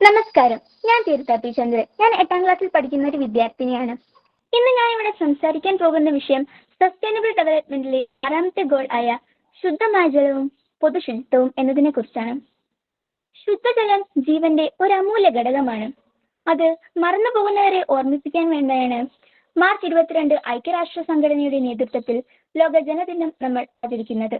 നമസ്കാരം. ഞാൻ തീർത്ഥ പി ചന്ദ്രൻ. ഞാൻ എട്ടാം ക്ലാസ്സിൽ പഠിക്കുന്ന ഒരു വിദ്യാർത്ഥിനിയാണ്. ഇന്ന് ഞാൻ ഇവിടെ സംസാരിക്കാൻ പോകുന്ന വിഷയം സസ്റ്റൈനബിൾ ഡെവലപ്മെന്റിലെ ആറാമത്തെ ഗോൾ ആയ ശുദ്ധമായ ജലവും പൊതുശുചിത്വവും എന്നതിനെ കുറിച്ചാണ്. ശുദ്ധജലം ജീവന്റെ ഒരു അമൂല്യ ഘടകമാണ്. അത് മറന്നു പോകുന്നവരെ ഓർമ്മിപ്പിക്കാൻ വേണ്ടിയാണ് മാർച്ച് ഇരുപത്തിരണ്ട് ഐക്യരാഷ്ട്ര സംഘടനയുടെ നേതൃത്വത്തിൽ ലോക ജലദിനം നമ്മൾ ആചരിക്കുന്നത്.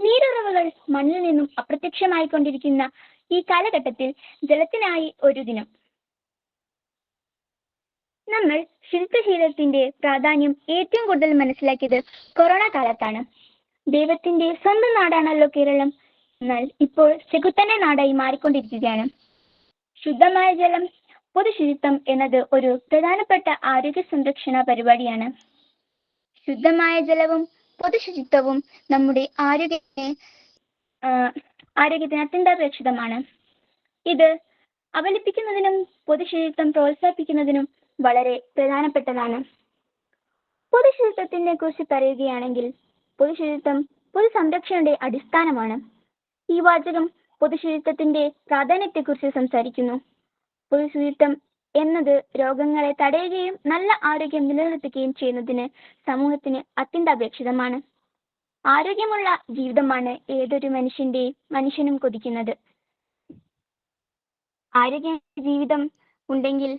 നീരുറവുകൾ മണ്ണിൽ നിന്നും അപ്രത്യക്ഷമായിക്കൊണ്ടിരിക്കുന്ന ഈ കാലഘട്ടത്തിൽ ജലത്തിനായി ഒരു ദിനം. നമ്മൾ ശുചിത്വശീലത്തിന്റെ പ്രാധാന്യം ഏറ്റവും കൂടുതൽ മനസ്സിലാക്കിയത് കൊറോണ കാലത്താണ്. ദൈവത്തിന്റെ സ്വന്തം നാടാണല്ലോ കേരളം. എന്നാൽ ഇപ്പോൾ ചെകുത്തന്റെ നാടായി മാറിക്കൊണ്ടിരിക്കുകയാണ്. ശുദ്ധമായ ജലം പൊതുശുചിത്വം എന്നത് ഒരു പ്രധാനപ്പെട്ട ആരോഗ്യ സംരക്ഷണ പരിപാടിയാണ്. ശുദ്ധമായ ജലവും പൊതുശുചിത്വവും നമ്മുടെ ആരോഗ്യത്തെ ആരോഗ്യത്തിന് അത്യന്താപേക്ഷിതമാണ് ഇത് അവലംബിക്കുന്നതിനും പൊതുശുചിത്വം പ്രോത്സാഹിപ്പിക്കുന്നതിനും വളരെ പ്രധാനപ്പെട്ടതാണ്. പൊതുശുചിത്വത്തിനെ കുറിച്ച് പറയുകയാണെങ്കിൽ പൊതുശുചിത്വം പൊതുസംരക്ഷണയുടെ അടിസ്ഥാനമാണ്. ഈ വാചകം പൊതുശുചിത്വത്തിന്റെ പ്രാധാന്യത്തെക്കുറിച്ച് സംസാരിക്കുന്നു. പൊതുശുചിത്വം എന്നത് രോഗങ്ങളെ തടയുകയും നല്ല ആരോഗ്യം നിലനിർത്തുകയും ചെയ്യുന്നതിന് സമൂഹത്തിന് അത്യന്താപേക്ഷിതമാണ്. ആരോഗ്യമുള്ള ജീവിതമാണ് ഏതൊരു മനുഷ്യന്റെ മനുഷ്യനും കൊതിക്കുന്നത്. ആരോഗ്യ ജീവിതം ഉണ്ടെങ്കിൽ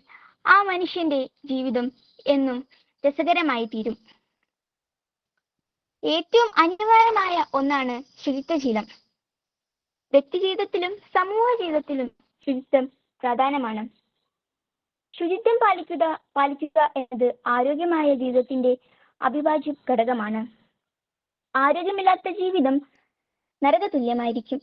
ആ മനുഷ്യന്റെ ജീവിതം എന്നും രസകരമായി തീരും. ഏറ്റവും അനിവാര്യമായ ഒന്നാണ് ശുചിത്വശീലം. വ്യക്തിജീവിതത്തിലും സമൂഹ ജീവിതത്തിലും ശുചിത്വം പ്രധാനമാണ്. ശുചിത്വം പാലിക്കുക പാലിക്കുക എന്നത് ആരോഗ്യമായ ജീവിതത്തിന്റെ അവിഭാജ്യ ഘടകമാണ് ആരോഗ്യമില്ലാത്ത ജീവിതം നരകതുല്യമായിരിക്കും.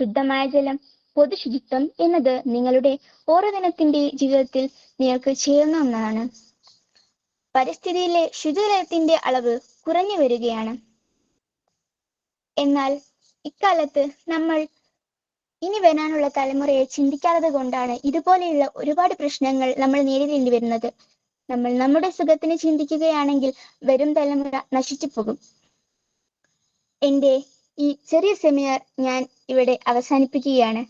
ശുദ്ധമായ ജലം പൊതുശുചിത്വം എന്നത് നിങ്ങളുടെ ഓരോ ദിനത്തിന്റെ ജീവിതത്തിൽ നിങ്ങൾക്ക് ചേർന്ന ഒന്നാണ്. പരിസ്ഥിതിയിലെ ശുചിജലത്തിന്റെ അളവ് കുറഞ്ഞു വരികയാണ്. എന്നാൽ ഇക്കാലത്ത് നമ്മൾ ഇനി വരാനുള്ള തലമുറയെ ചിന്തിക്കാത്തത് കൊണ്ടാണ് ഇതുപോലെയുള്ള ഒരുപാട് പ്രശ്നങ്ങൾ നമ്മൾ നേരിടേണ്ടി വരുന്നത്. നമ്മൾ നമ്മുടെ സുഖത്തിന് ചിന്തിക്കുകയാണെങ്കിൽ വരും തലമുറ നശിച്ചു പോകും. എന്റെ ഈ ചെറിയ സെമിനാർ ഞാൻ ഇവിടെ അവസാനിപ്പിക്കുകയാണ്.